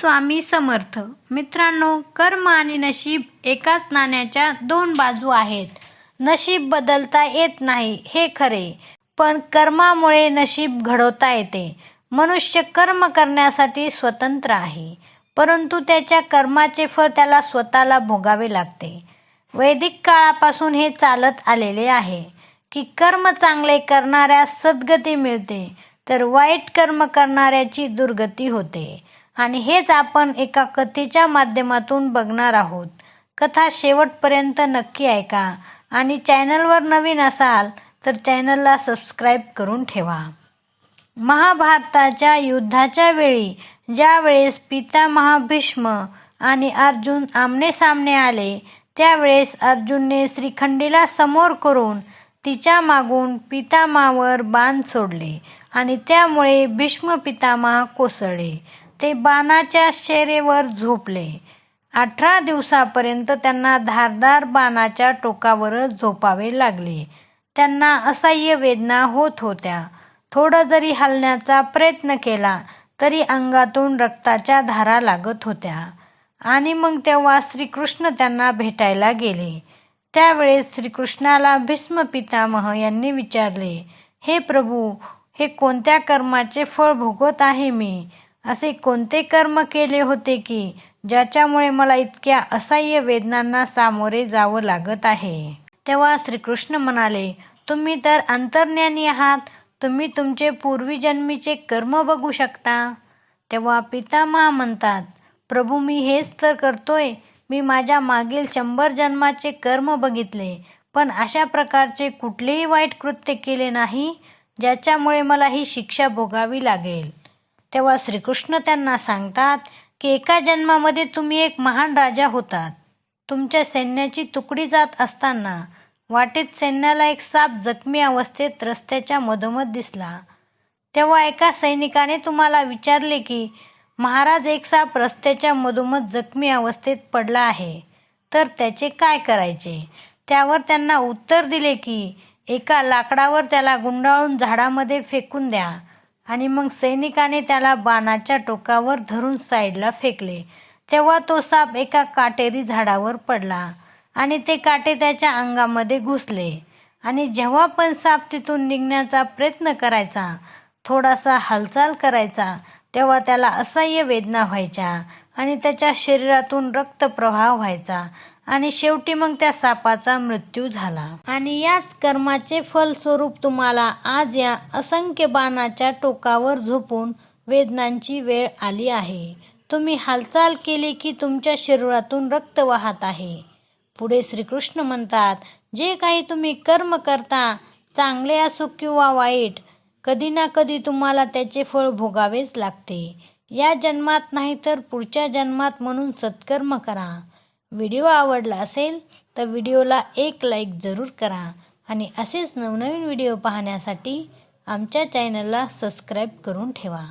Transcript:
स्वामी समर्थ. मित्रांनो कर्म आणि नशीब एकाच नाण्याच्या दोन बाजू आहेत. नशीब बदलता येत नाही हे खरे. पण कर्मामुळे नशीब घडवता येते. मनुष्य कर्म करण्यासाठी स्वतंत्र आहे. परंतु त्याच्या कर्माचे फळ त्याला स्वतःला भोगावे लागते. वैदिक काळापासून हे चालत आलेले आहे की कर्म चांगले करणाऱ्या सद्गती मिळते तर वाईट कर्म करणाऱ्याची दुर्गती होते. आणि हेच आपण एका कथेच्या माध्यमातून बघणार आहोत. कथा शेवटपर्यंत नक्की ऐका आणि चॅनलवर नवीन असाल तर चॅनलला सबस्क्राईब करून ठेवा. महाभारताच्या युद्धाच्या वेळी ज्यावेळेस पिता महाभीष्म भीष्म आणि अर्जुन आमनेसामने आले त्यावेळेस अर्जुनने श्रीखंडीला समोर करून तिच्या मागून पितामावर बाण सोडले आणि त्यामुळे भीष्म पितामह कोसळले. ते बाणाच्या शेरेवर झोपले. अठरा दिवसापर्यंत त्यांना धारदार बाणाच्या टोकावरच झोपावे लागले. त्यांना असह्य वेदना होत होत्या. थोडं जरी हलण्याचा प्रयत्न केला तरी अंगातून रक्ताच्या धारा लागत होत्या. आणि मग तेव्हा श्रीकृष्ण त्यांना भेटायला गेले. त्यावेळेस श्रीकृष्णाला भीष्म पितामह यांनी विचारले हे प्रभू हे कोणत्या कर्माचे फळ भोगत आहे मी? असे कोणते कर्म केले होते की ज्याच्यामुळे मला इतक्या असह्य वेदनांना सामोरे जावं लागत आहे? तेव्हा श्रीकृष्ण म्हणाले तुम्ही तर अंतर्ज्ञानी आहात. तुम्ही तुमचे पूर्वीजन्मीचे कर्म बघू शकता. तेव्हा पितामहा म्हणतात प्रभू मी हेच तर करतोय. मी माझ्या मागील शंभर जन्माचे कर्म बघितले पण अशा प्रकारचे कुठलेही वाईट कृत्य केले नाही ज्याच्यामुळे मला ही शिक्षा भोगावी लागेल. तेव्हा श्रीकृष्ण त्यांना सांगतात की एका जन्मामध्ये तुम्ही एक महान राजा होतात. तुमच्या सैन्याची तुकडी जात असताना वाटेत सैन्याला एक साप जखमी अवस्थेत रस्त्याच्या मधोमध दिसला. तेव्हा एका सैनिकाने तुम्हाला विचारले की महाराज एक साप रस्त्याच्या मधोमध जखमी अवस्थेत पडला आहे. तर त्याचे काय करायचे? त्यावर त्यांना उत्तर दिले की एका लाकडावर त्याला गुंडाळून झाडामध्ये फेकून द्या. आणि मग सैनिकाने त्याला बाणाच्या टोकावर धरून साईडला फेकले. तेव्हा तो साप एका काटेरी झाडावर पडला आणि ते काटे त्याच्या अंगामध्ये घुसले. आणि जेव्हा पण साप तिथून निघण्याचा प्रयत्न करायचा थोडासा हालचाल करायचा तेव्हा त्याला असह्य वेदना व्हायच्या. आणि त्याच्या शरीरातून रक्तप्रवाह व्हायचा. आणि शेवटी मग त्या सापाचा मृत्यू झाला. आणि याच कर्माचे फलस्वरूप तुम्हाला आज या असंख्य बाणाच्या टोकावर झोपून वेदनांची वेळ आली आहे. तुम्ही हालचाल केली की तुमच्या शरीरातून रक्त वाहत आहे. पुढे श्रीकृष्ण म्हणतात जे काही तुम्ही कर्म करता चांगले असो किंवा वाईट कधी ना कधी तुम्हाला त्याचे फळ भोगावेच लागते. या जन्मात नाही तर पुढच्या जन्मात म्हणून सत्कर्म करा. व्हिडिओ आवडला असेल तर व्हिडिओला एक लाईक जरूर करा आणि असेच नवनवीन व्हिडिओ पाहण्यासाठी आमच्या चॅनलला सबस्क्राईब करून ठेवा.